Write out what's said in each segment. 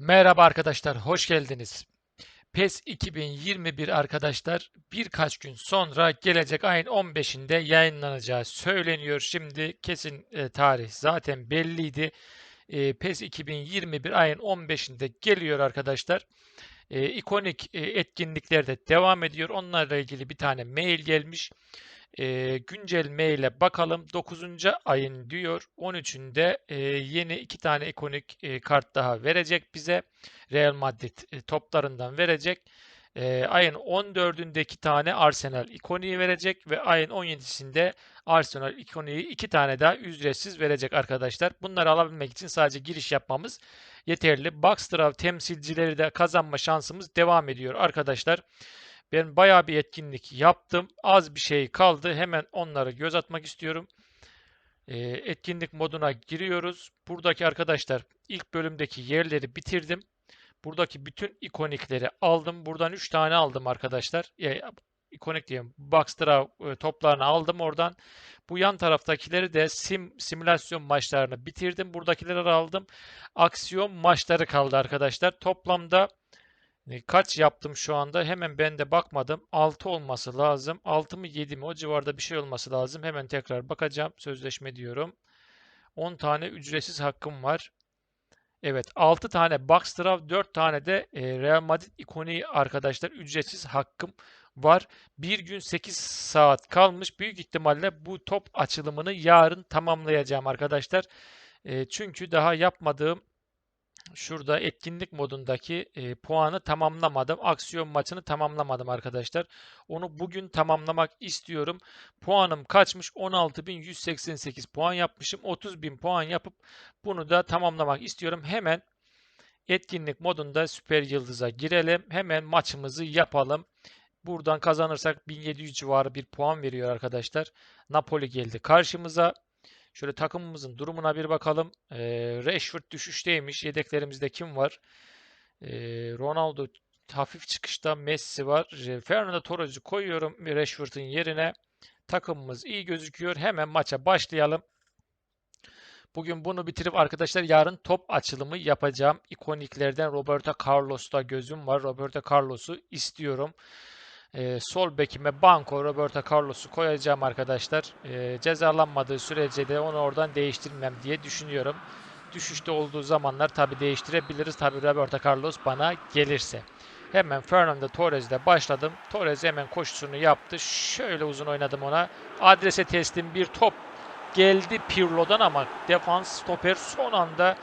Merhaba arkadaşlar, hoş geldiniz. PES 2021 arkadaşlar birkaç gün sonra gelecek ayın 15'inde yayınlanacağı söyleniyor. Şimdi kesin e, tarih zaten belliydi. E, PES 2021 ayın 15'inde geliyor arkadaşlar. E, ikonik e, etkinlikler de devam ediyor. Onlarla ilgili bir tane mail gelmiş. E, güncel maile bakalım. 9. ayın diyor. 13'ünde e, yeni iki tane ikonik e, kart daha verecek bize. Real Madrid e, toplarından verecek. E, ayın 14'ünde iki tane Arsenal ikoniği verecek ve ayın 17'sinde Arsenal ikoniği iki tane daha ücretsiz verecek arkadaşlar. Bunları alabilmek için sadece giriş yapmamız yeterli. Boxdraw temsilcileri de kazanma şansımız devam ediyor arkadaşlar. Ben bayağı bir etkinlik yaptım. Az bir şey kaldı. Hemen onları göz atmak istiyorum. E, etkinlik moduna giriyoruz. Buradaki arkadaşlar ilk bölümdeki yerleri bitirdim. Buradaki bütün ikonikleri aldım. Buradan 3 tane aldım arkadaşlar. E, ikonik diyeyim. Boxdraw e, toplarını aldım oradan. Bu yan taraftakileri de sim simülasyon maçlarını bitirdim. Buradakileri aldım. Aksiyon maçları kaldı arkadaşlar. Toplamda Kaç yaptım şu anda? Hemen ben de bakmadım. 6 olması lazım. 6 mı 7 mi? O civarda bir şey olması lazım. Hemen tekrar bakacağım. Sözleşme diyorum. 10 tane ücretsiz hakkım var. Evet 6 tane Boxdraw 4 tane de e, Real Madrid ikoni arkadaşlar ücretsiz hakkım var. Bir gün 8 saat kalmış. Büyük ihtimalle bu top açılımını yarın tamamlayacağım arkadaşlar. E, çünkü daha yapmadığım şurada etkinlik modundaki e, puanı tamamlamadım. Aksiyon maçını tamamlamadım arkadaşlar. Onu bugün tamamlamak istiyorum. Puanım kaçmış? 16.188 puan yapmışım. 30.000 puan yapıp bunu da tamamlamak istiyorum. Hemen etkinlik modunda süper yıldıza girelim. Hemen maçımızı yapalım. Buradan kazanırsak 1700 civarı bir puan veriyor arkadaşlar. Napoli geldi karşımıza. Şöyle takımımızın durumuna bir bakalım. E, Rashford düşüşteymiş. Yedeklerimizde kim var? E, Ronaldo hafif çıkışta Messi var. Fernando Torres'i koyuyorum Rashford'un yerine. Takımımız iyi gözüküyor. Hemen maça başlayalım. Bugün bunu bitirip arkadaşlar yarın top açılımı yapacağım. İkoniklerden Roberto Carlos'ta gözüm var. Roberto Carlos'u istiyorum. E, sol bekime Banco Roberto Carlos'u koyacağım arkadaşlar. E, cezalanmadığı sürece de onu oradan değiştirmem diye düşünüyorum. Düşüşte olduğu zamanlar tabi değiştirebiliriz. Tabi Roberto Carlos bana gelirse. Hemen Fernando Torres'de başladım. Torres hemen koşusunu yaptı. Şöyle uzun oynadım ona. Adrese teslim bir top geldi Pirlo'dan ama defans stoper son anda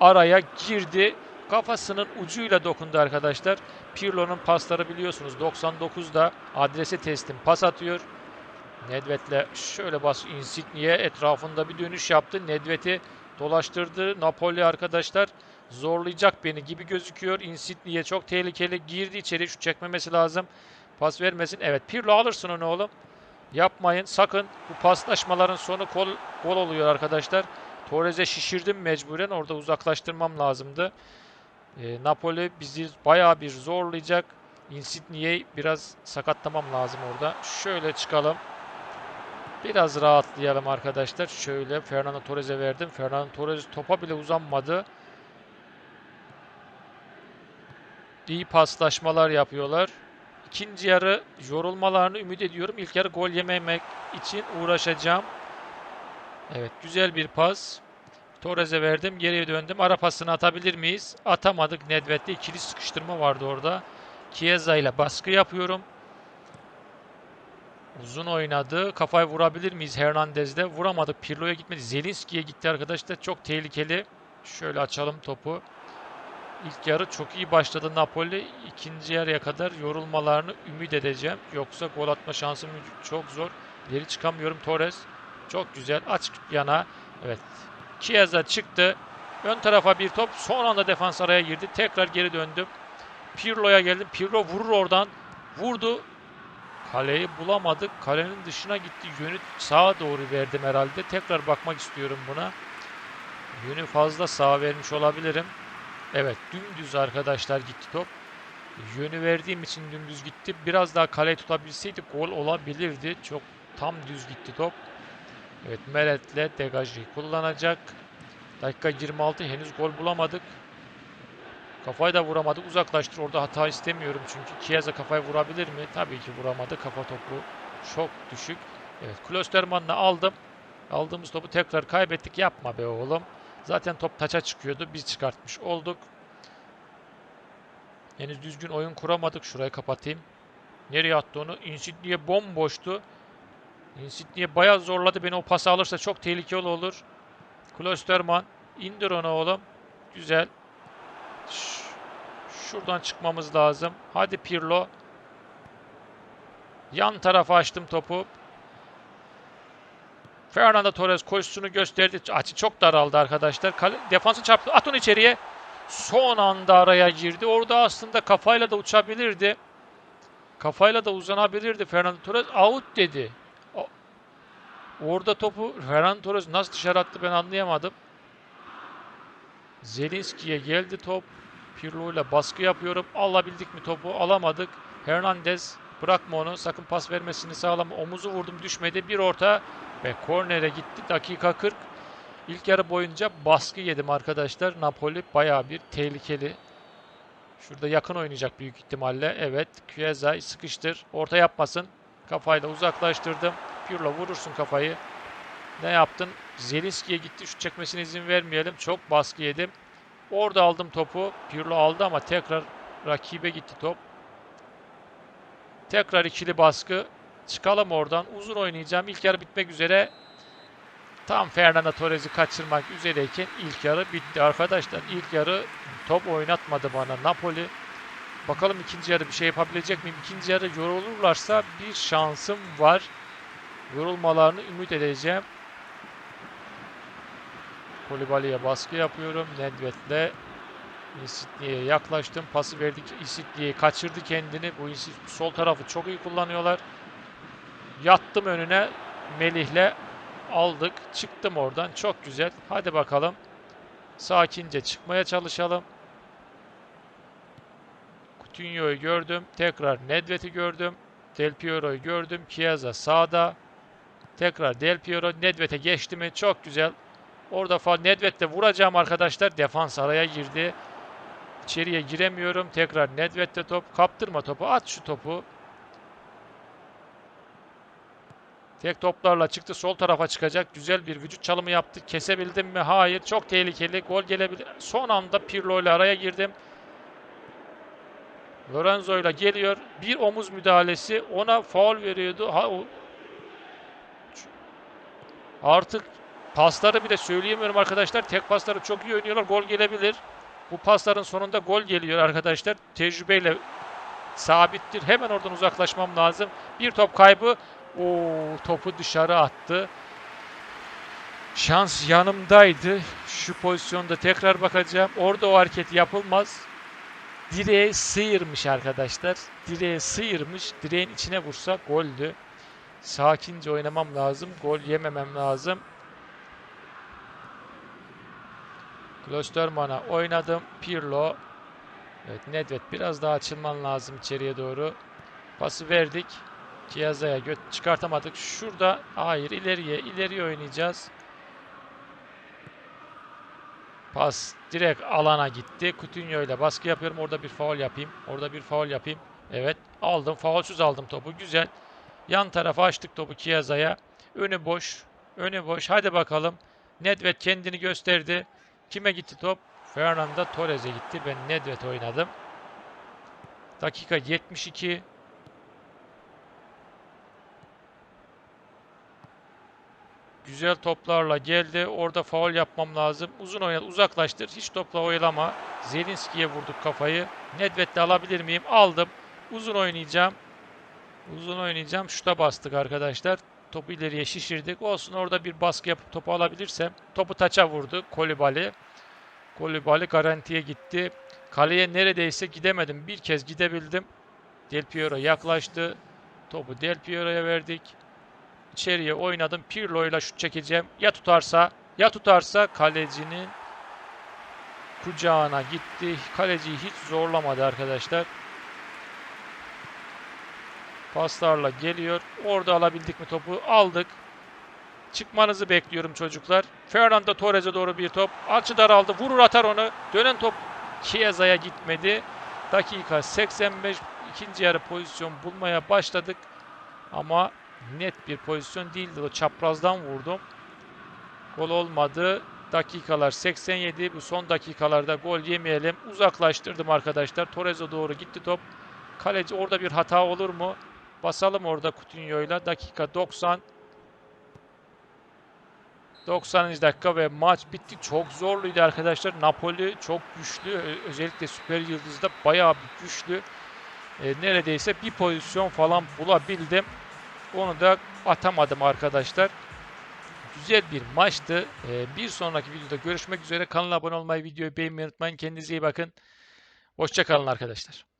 araya girdi. Kafasının ucuyla dokundu arkadaşlar. Pirlo'nun pasları biliyorsunuz 99'da adrese teslim pas atıyor. Nedved'le şöyle bas Insigne'ye etrafında bir dönüş yaptı. Nedved'i dolaştırdı. Napoli arkadaşlar zorlayacak beni gibi gözüküyor. Insigne'ye çok tehlikeli girdi içeri. Şu çekmemesi lazım. Pas vermesin. Evet Pirlo alırsın onu oğlum. Yapmayın sakın. Bu paslaşmaların sonu gol, gol oluyor arkadaşlar. Torres'e şişirdim mecburen. Orada uzaklaştırmam lazımdı. E, Napoli bizi bayağı bir zorlayacak. Insigne'yi biraz sakatlamam lazım orada. Şöyle çıkalım. Biraz rahatlayalım arkadaşlar. Şöyle Fernando Torres'e verdim. Fernando Torres topa bile uzanmadı. İyi paslaşmalar yapıyorlar. İkinci yarı yorulmalarını ümit ediyorum. İlk yarı gol yememek için uğraşacağım. Evet güzel bir pas. Torres'e verdim. Geriye döndüm. Ara pasını atabilir miyiz? Atamadık. Nedved'de ikili sıkıştırma vardı orada. Chiesa ile baskı yapıyorum. Uzun oynadı. Kafayı vurabilir miyiz Hernandez'de? Vuramadık. Pirlo'ya gitmedi. Zelinski'ye gitti arkadaşlar. Çok tehlikeli. Şöyle açalım topu. İlk yarı çok iyi başladı Napoli. İkinci yarıya kadar yorulmalarını ümit edeceğim. Yoksa gol atma şansım çok zor. Geri çıkamıyorum. Torres çok güzel. Aç yana. Evet. Chiesa çıktı. Ön tarafa bir top. Son anda defans araya girdi. Tekrar geri döndüm. Pirlo'ya geldim. Pirlo vurur oradan. Vurdu. Kaleyi bulamadık. Kalenin dışına gitti. Yönü sağa doğru verdim herhalde. Tekrar bakmak istiyorum buna. Yönü fazla sağa vermiş olabilirim. Evet dümdüz arkadaşlar gitti top. Yönü verdiğim için dümdüz gitti. Biraz daha kaleyi tutabilseydi gol olabilirdi. Çok tam düz gitti top. Evet Meret'le degajı kullanacak. Dakika 26 henüz gol bulamadık. Kafayı da vuramadı. Uzaklaştır. Orada hata istemiyorum çünkü. Chiesa kafayı vurabilir mi? Tabii ki vuramadı. Kafa topu çok düşük. Evet. Klosterman'la aldım. Aldığımız topu tekrar kaybettik. Yapma be oğlum. Zaten top taça çıkıyordu. Biz çıkartmış olduk. Henüz düzgün oyun kuramadık. Şurayı kapatayım. Nereye attı onu? Insignia bomboştu. Insignia bayağı zorladı. Beni o pası alırsa çok tehlikeli olur. Klosterman indir onu oğlum. Güzel. Ş- Şuradan çıkmamız lazım. Hadi Pirlo. Yan tarafa açtım topu. Fernando Torres koşusunu gösterdi. Açı çok daraldı arkadaşlar. Defansı çarptı. At onu içeriye. Son anda araya girdi. Orada aslında kafayla da uçabilirdi. Kafayla da uzanabilirdi. Fernando Torres out dedi. Orada topu Fernando Torres nasıl dışarı attı ben anlayamadım. Zelinski'ye geldi top. Pirlo ile baskı yapıyorum. Alabildik mi topu? Alamadık. Hernandez bırakma onu. Sakın pas vermesini sağlama. Omuzu vurdum düşmedi. Bir orta ve kornere gitti. Dakika 40. İlk yarı boyunca baskı yedim arkadaşlar. Napoli bayağı bir tehlikeli. Şurada yakın oynayacak büyük ihtimalle. Evet. Chiesa sıkıştır. Orta yapmasın. Kafayla uzaklaştırdım. Pirlo vurursun kafayı. Ne yaptın? Zelinski'ye gitti. Şut çekmesine izin vermeyelim. Çok baskı yedim. Orada aldım topu. Pirlo aldı ama tekrar rakibe gitti top. Tekrar ikili baskı. Çıkalım oradan. Uzun oynayacağım. İlk yarı bitmek üzere. Tam Fernando Torres'i kaçırmak üzereyken ilk yarı bitti arkadaşlar. İlk yarı top oynatmadı bana Napoli. Bakalım ikinci yarı bir şey yapabilecek miyim? İkinci yarı yorulurlarsa bir şansım var. Yorulmalarını ümit edeceğim. Kolibali'ye baskı yapıyorum. Nedved'le Insignia'ya yaklaştım. Pası verdik. Insignia'yı kaçırdı kendini. Bu Insignia sol tarafı çok iyi kullanıyorlar. Yattım önüne. Melih'le aldık. Çıktım oradan. Çok güzel. Hadi bakalım. Sakince çıkmaya çalışalım. Coutinho'yu gördüm. Tekrar Nedved'i gördüm. Del Piero'yu gördüm. Chiesa sağda. Tekrar Del Piero Nedved'e geçti mi? Çok güzel. Orada fa Nedved'le vuracağım arkadaşlar. Defans araya girdi. İçeriye giremiyorum. Tekrar Nedved'de top. Kaptırma topu. At şu topu. Tek toplarla çıktı. Sol tarafa çıkacak. Güzel bir vücut çalımı yaptı. Kesebildim mi? Hayır. Çok tehlikeli. Gol gelebilir. Son anda Pirlo ile araya girdim. Lorenzo ile geliyor. Bir omuz müdahalesi. Ona faul veriyordu. Ha. Artık pasları bile söyleyemiyorum arkadaşlar. Tek pasları çok iyi oynuyorlar. Gol gelebilir. Bu pasların sonunda gol geliyor arkadaşlar. Tecrübeyle sabittir. Hemen oradan uzaklaşmam lazım. Bir top kaybı. Oo, topu dışarı attı. Şans yanımdaydı. Şu pozisyonda tekrar bakacağım. Orada o hareket yapılmaz. Direğe sıyırmış arkadaşlar. Direğe sıyırmış. Direğin içine vursa goldü. Sakince oynamam lazım. Gol yememem lazım. Klosterman'a oynadım. Pirlo. Evet Nedved biraz daha açılman lazım içeriye doğru. Pası verdik. Göt çıkartamadık. Şurada hayır ileriye ileriye oynayacağız. Pas direkt alana gitti. Coutinho ile baskı yapıyorum. Orada bir faul yapayım. Orada bir faul yapayım. Evet aldım. Faulsüz aldım topu. Güzel. Yan tarafa açtık topu Chiesa'ya. Önü boş. Önü boş. Hadi bakalım. Nedved kendini gösterdi. Kime gitti top? Fernando Torres'e gitti. Ben Nedved oynadım. Dakika 72. Güzel toplarla geldi. Orada faul yapmam lazım. Uzun oynadı. Uzaklaştır. Hiç topla oyalama. Zelinski'ye vurduk kafayı. Nedved'de alabilir miyim? Aldım. Uzun oynayacağım. Uzun oynayacağım. Şuta bastık arkadaşlar. Topu ileriye şişirdik. Olsun orada bir baskı yapıp topu alabilirsem. Topu taça vurdu. Kolibali. Kolibali garantiye gitti. Kaleye neredeyse gidemedim. Bir kez gidebildim. Del Piero yaklaştı. Topu Del Piero'ya verdik. İçeriye oynadım. Pirlo ile şut çekeceğim. Ya tutarsa, ya tutarsa kalecinin kucağına gitti. Kaleciyi hiç zorlamadı arkadaşlar. Paslarla geliyor. Orada alabildik mi topu? Aldık. Çıkmanızı bekliyorum çocuklar. Fernando Torres'e doğru bir top. Açı daraldı. Vurur atar onu. Dönen top Chiesa'ya gitmedi. Dakika 85 ikinci yarı pozisyon bulmaya başladık. Ama net bir pozisyon değildi. O çaprazdan vurdum. Gol olmadı. Dakikalar 87. Bu son dakikalarda gol yemeyelim. Uzaklaştırdım arkadaşlar. Torres'e doğru gitti top. Kaleci orada bir hata olur mu? Basalım orada Coutinho'yla. Dakika 90. 90. dakika ve maç bitti. Çok zorluydu arkadaşlar. Napoli çok güçlü. Özellikle Süper Yıldız'da bayağı güçlü. E, neredeyse bir pozisyon falan bulabildim. Onu da atamadım arkadaşlar. Güzel bir maçtı. E, bir sonraki videoda görüşmek üzere. Kanala abone olmayı, videoyu beğenmeyi unutmayın. Kendinize iyi bakın. Hoşçakalın arkadaşlar.